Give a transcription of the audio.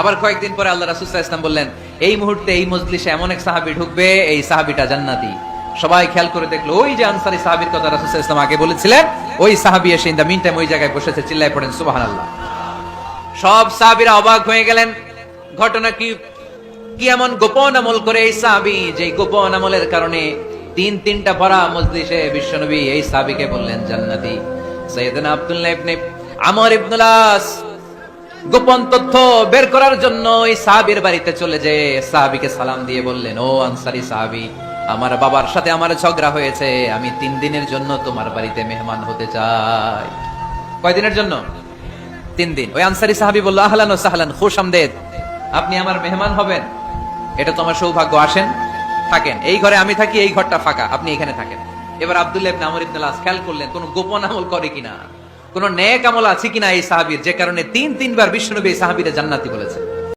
আবার কয়েকদিন পরে আল্লাহ রাসূল ওয়াসাল্লাম বললেন, এই মুহূর্তে এই মজলিসে এমন এক সাহাবি ঢুকবে, এই সাহাবিটা জান্নাতি। সবাই খেয়াল করে দেখল, ওই যে আনসারি সাহাবির কথা রাসূল ওয়াসাল্লাম আগে বলেছিলেন, ওই সাহাবি এসে ইন দ্য মিন টাইম ওই জায়গায় বসেছে, চিল্লায় পড়েন, সুবহানাল্লাহ। সব সাহাবীরা অবাক হয়ে গেলেন। ঘটনা কি? কি এমন গোপন আমল করে এই সাহাবি যে গোপন আমলের কারণে তিন তিনটা ভরা মজলিসে বিশ্বনবী এই সাহাবিকে বললেন, জান্নাতি। সৈয়দনা আব্দুল্লাহ ইবনে আমর ইবনুল আস গোপন তথ্য বের করার জন্য এই সাহাবীর বাড়িতে চলে যে সাহাবীকে সালাম দিয়ে বললেন, ও আনসারি সাহাবী, আমার বাবার সাথে আমার ঝগড়া হয়েছে, আমি তিন দিনের জন্য তোমার বাড়িতে মেহমান হতে চাই। কয়দিনের জন্য? তিন দিন। ওই আনসারি সাহাবী বলল, আহলান ও সাহলান, খুশ আমদেদ, আপনি আমার মেহমান হবেন। এটা তোমার সৌভাগ্য, আসেন, থাকেন। এই ঘরে আমি থাকি, এই ঘরটা ফাঁকা, আপনি এখানে থাকেন। এবার আব্দুল্লাহ ইবনে আমর ইবনে আস খেয়াল করলেন, কোন গোপন আমল করে কিনা। কোন নেক আমল আছে কিনা এই সাহাবির? যে কারণে তিন তিনবার বিষ্ণুনবী এই সাহাবিরে জান্নাতি বলেছে